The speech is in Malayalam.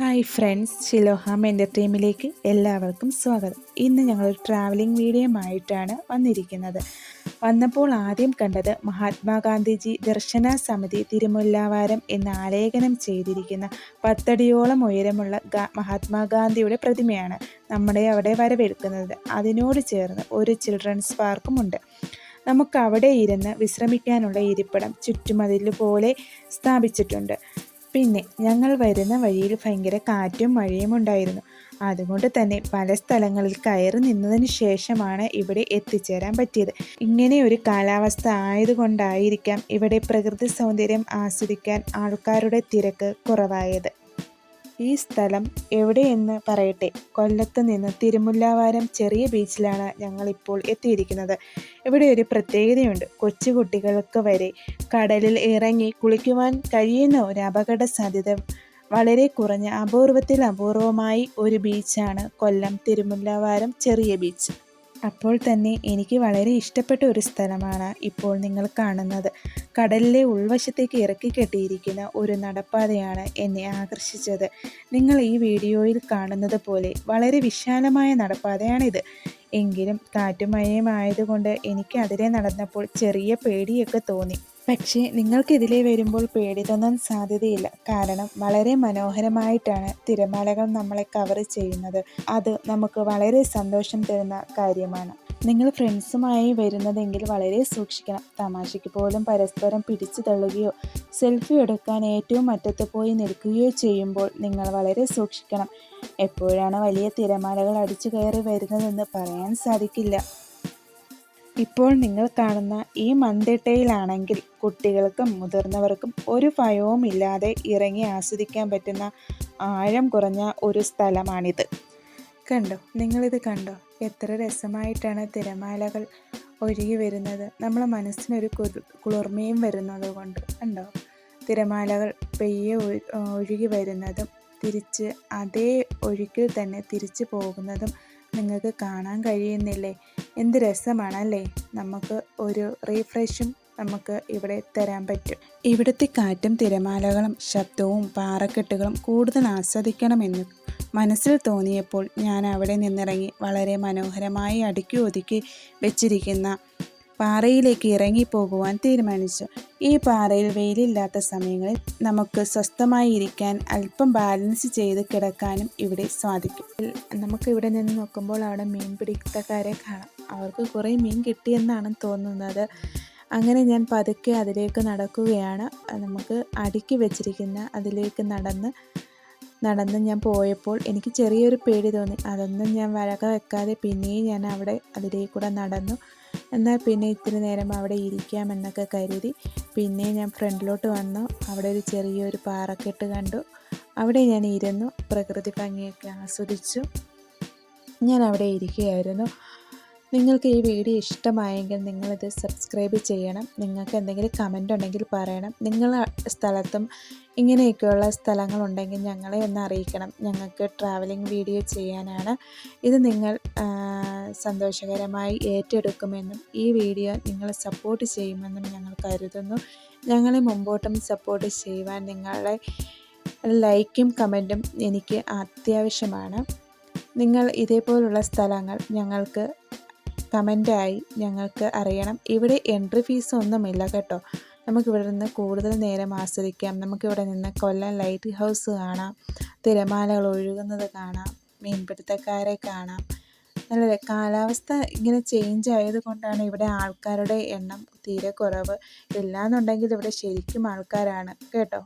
ഹായ് ഫ്രണ്ട്സ് ശിലോഹാം എന്റർടൈമിലേക്ക് എല്ലാവർക്കും സ്വാഗതം. ഇന്ന് ഞങ്ങൾ ട്രാവലിംഗ് വീഡിയോയുമായിട്ടാണ് വന്നിരിക്കുന്നത്. വന്നപ്പോൾ ആദ്യം കണ്ടത് മഹാത്മാഗാന്ധിജി ദർശന സമിതി തിരുമുല്ലാവാരം എന്ന് ആലേഖനം ചെയ്തിരിക്കുന്ന പത്തടിയോളം ഉയരമുള്ള മഹാത്മാഗാന്ധിയുടെ പ്രതിമയാണ് നമ്മുടെ അവിടെ വരവേൽക്കുന്നത്. അതിനോട് ചേർന്ന് ഒരു ചിൽഡ്രൻസ് പാർക്കുമുണ്ട്. നമുക്ക് അവിടെ ഇരുന്ന് വിശ്രമിക്കാനുള്ള ഇരിപ്പിടം ചുറ്റുമതിൽ പോലെ സ്ഥാപിച്ചിട്ടുണ്ട്. പിന്നെ ഞങ്ങൾ വരുന്ന വഴിയിൽ ഭയങ്കര കാറ്റും മഴയും ഉണ്ടായിരുന്നു. അതുകൊണ്ട് തന്നെ പല സ്ഥലങ്ങളിൽ കയറി നിന്നതിന് ശേഷമാണ് ഇവിടെ എത്തിച്ചേരാൻ പറ്റിയത്. ഇങ്ങനെ ഒരു കാലാവസ്ഥ ആയതുകൊണ്ടായിരിക്കാം ഇവിടെ പ്രകൃതി സൗന്ദര്യം ആസ്വദിക്കാൻ ആൾക്കാരുടെ തിരക്ക് കുറവായത്. ഈ സ്ഥലം എവിടെയെന്ന് പറയട്ടെ. കൊല്ലത്ത് നിന്ന് തിരുമുല്ലാവാരം ചെറിയ ബീച്ചിലാണ് ഞങ്ങളിപ്പോൾ എത്തിയിരിക്കുന്നത്. ഇവിടെ ഒരു പ്രത്യേകതയുണ്ട്. കൊച്ചുകുട്ടികൾക്ക് വരെ കടലിൽ ഇറങ്ങി കുളിക്കുവാൻ കഴിയുന്ന ഒരു അപകട സാധ്യത വളരെ കുറഞ്ഞ അപൂർവത്തിൽ അപൂർവമായി ഒരു ബീച്ചാണ് കൊല്ലം തിരുമുല്ലാവാരം ചെറിയ ബീച്ച്. അപ്പോൾ തന്നെ എനിക്ക് വളരെ ഇഷ്ടപ്പെട്ട ഒരു സ്ഥലമാണ് ഇപ്പോൾ നിങ്ങൾ കാണുന്നത്. കടലിലെ ഉൾവശത്തേക്ക് ഇറക്കി കെട്ടിയിരിക്കുന്ന ഒരു നടപ്പാതയാണ് എന്നെ ആകർഷിച്ചത്. നിങ്ങൾ ഈ വീഡിയോയിൽ കാണുന്നത് പോലെ വളരെ വിശാലമായ നടപ്പാതയാണിത്. എങ്കിലും കാറ്റും മഴയും എനിക്ക് അതിലെ നടന്നപ്പോൾ ചെറിയ പേടിയൊക്കെ തോന്നി. പക്ഷേ നിങ്ങൾക്കിതിലെ വരുമ്പോൾ പേടി തോന്നാൻ സാധ്യതയില്ല. കാരണം വളരെ മനോഹരമായിട്ടാണ് തിരമാലകൾ നമ്മളെ കവർ ചെയ്യുന്നത്. അത് നമുക്ക് വളരെ സന്തോഷം തരുന്ന കാര്യമാണ്. നിങ്ങൾ ഫ്രണ്ട്സുമായി വരുന്നതെങ്കിൽ വളരെ സൂക്ഷിക്കണം. തമാശയ്ക്ക് പോലും പരസ്പരം പിടിച്ചു തള്ളുകയോ സെൽഫി എടുക്കാൻ ഏറ്റവും അറ്റത്ത് പോയി നിൽക്കുകയോ ചെയ്യുമ്പോൾ നിങ്ങൾ വളരെ സൂക്ഷിക്കണം. എപ്പോഴാണ് വലിയ തിരമാലകൾ അടിച്ചു കയറി വരുന്നതെന്ന് പറയാൻ സാധിക്കില്ല. ഇപ്പോൾ നിങ്ങൾ കാണുന്ന ഈ മന്തിട്ടയിലാണെങ്കിൽ കുട്ടികൾക്കും മുതിർന്നവർക്കും ഒരു ഭയവും ഇല്ലാതെ ഇറങ്ങി ആസ്വദിക്കാൻ പറ്റുന്ന ആഴം കുറഞ്ഞ ഒരു സ്ഥലമാണിത്. കണ്ടോ? നിങ്ങളിത് കണ്ടോ? എത്ര രസമായിട്ടാണ് തിരമാലകൾ ഒഴുകി വരുന്നത്. നമ്മളെ മനസ്സിനൊരു കുളിർമയും വരുന്നത് കൊണ്ട് ഉണ്ടോ തിരമാലകൾ പെയ്യെ ഒഴുകി വരുന്നതും തിരിച്ച് അതേ ഒഴുക്കിൽ തന്നെ തിരിച്ചു പോകുന്നതും നിങ്ങൾക്ക് കാണാൻ കഴിയുന്നില്ലേ? എന്ത് രസമാണല്ലേ? നമുക്ക് ഒരു റീഫ്രഷും നമുക്ക് ഇവിടെ തരാൻ പറ്റും. ഇവിടുത്തെ കാറ്റും തിരമാലകളും ശബ്ദവും പാറക്കെട്ടുകളും കൂടുതൽ ആസ്വദിക്കണമെന്ന് മനസ്സിൽ തോന്നിയപ്പോൾ ഞാൻ അവിടെ നിന്നിറങ്ങി വളരെ മനോഹരമായി അടുക്കി ഒതുക്കി വെച്ചിരിക്കുന്ന പാറയിലേക്ക് ഇറങ്ങിപ്പോകുവാൻ തീരുമാനിച്ചു. ഈ പാറയിൽ വെയിലില്ലാത്ത സമയങ്ങളിൽ നമുക്ക് സ്വസ്ഥമായി ഇരിക്കാൻ അല്പം ബാലൻസ് ചെയ്ത് കിടക്കാനും ഇവിടെ സാധിക്കും. നമുക്ക് ഇവിടെ നിന്ന് നോക്കുമ്പോൾ അവിടെ മീൻ പിടിത്തക്കാരെ കാണാം. അവർക്ക് കുറേ മീൻ കിട്ടിയെന്നാണ് തോന്നുന്നത്. അങ്ങനെ ഞാൻ പതുക്കെ അതിലേക്ക് നടക്കുകയാണ്. നമുക്ക് അടുക്കി വെച്ചിരിക്കുന്ന അതിലേക്ക് നടന്ന് നടന്ന് ഞാൻ പോയപ്പോൾ എനിക്ക് ചെറിയൊരു പേടി തോന്നി. അതൊന്നും ഞാൻ വഴക വെക്കാതെ പിന്നെയും ഞാൻ അവിടെ അതിലേക്കൂടെ നടന്നു. എന്നാൽ പിന്നെ ഇത്തിരി നേരം അവിടെ ഇരിക്കാമെന്നൊക്കെ കരുതി പിന്നെ ഞാൻ ഫ്രണ്ടിലോട്ട് വന്നു. അവിടെ ഒരു ചെറിയൊരു പാറക്കെട്ട് കണ്ടു. അവിടെ ഞാൻ ഇരുന്നു. പ്രകൃതി ഭംഗിയൊക്കെ ആസ്വദിച്ചു. ഞാൻ അവിടെ ഇരിക്കുകയായിരുന്നു. നിങ്ങൾക്ക് ഈ വീഡിയോ ഇഷ്ടമായെങ്കിൽ നിങ്ങളിത് സബ്സ്ക്രൈബ് ചെയ്യണം. നിങ്ങൾക്ക് എന്തെങ്കിലും കമന്റ് ഉണ്ടെങ്കിൽ പറയണം. നിങ്ങളുടെ സ്ഥലത്തും ഇങ്ങനെയൊക്കെയുള്ള സ്ഥലങ്ങളുണ്ടെങ്കിൽ ഞങ്ങളെ ഒന്ന് അറിയിക്കണം. ഞങ്ങൾക്ക് ട്രാവലിംഗ് വീഡിയോ ചെയ്യാനാണ്. ഇത് നിങ്ങൾ സന്തോഷകരമായി ഏറ്റെടുക്കുമെന്നും ഈ വീഡിയോ നിങ്ങൾ സപ്പോർട്ട് ചെയ്യുമെന്നും ഞങ്ങൾ കരുതുന്നു. ഞങ്ങളെ മുമ്പോട്ടും സപ്പോർട്ട് ചെയ്യുവാൻ നിങ്ങളുടെ ലൈക്കും കമന്റും എനിക്ക് അത്യാവശ്യമാണ്. നിങ്ങൾ ഇതേപോലുള്ള സ്ഥലങ്ങൾ ഞങ്ങൾക്ക് കമന്റായി ഞങ്ങൾക്ക് അറിയണം. ഇവിടെ എൻട്രി ഫീസ് ഒന്നുമില്ല കേട്ടോ. നമുക്കിവിടെ നിന്ന് കൂടുതൽ നേരം ആസ്വദിക്കാം. നമുക്കിവിടെ നിന്ന് കൊല്ലം ലൈറ്റ് ഹൗസ് കാണാം. തിരമാലകൾ ഒഴുകുന്നത് കാണാം. മീൻപിടുത്തക്കാരെ കാണാം. നല്ല കാലാവസ്ഥ ഇങ്ങനെ ചേഞ്ച് ആയതുകൊണ്ടാണ് ഇവിടെ ആൾക്കാരുടെ എണ്ണം തീരെ കുറവ്. ഇല്ലാന്നുണ്ടെങ്കിൽ ഇവിടെ ശരിക്കും ആൾക്കാരാണ്. കേട്ടോ?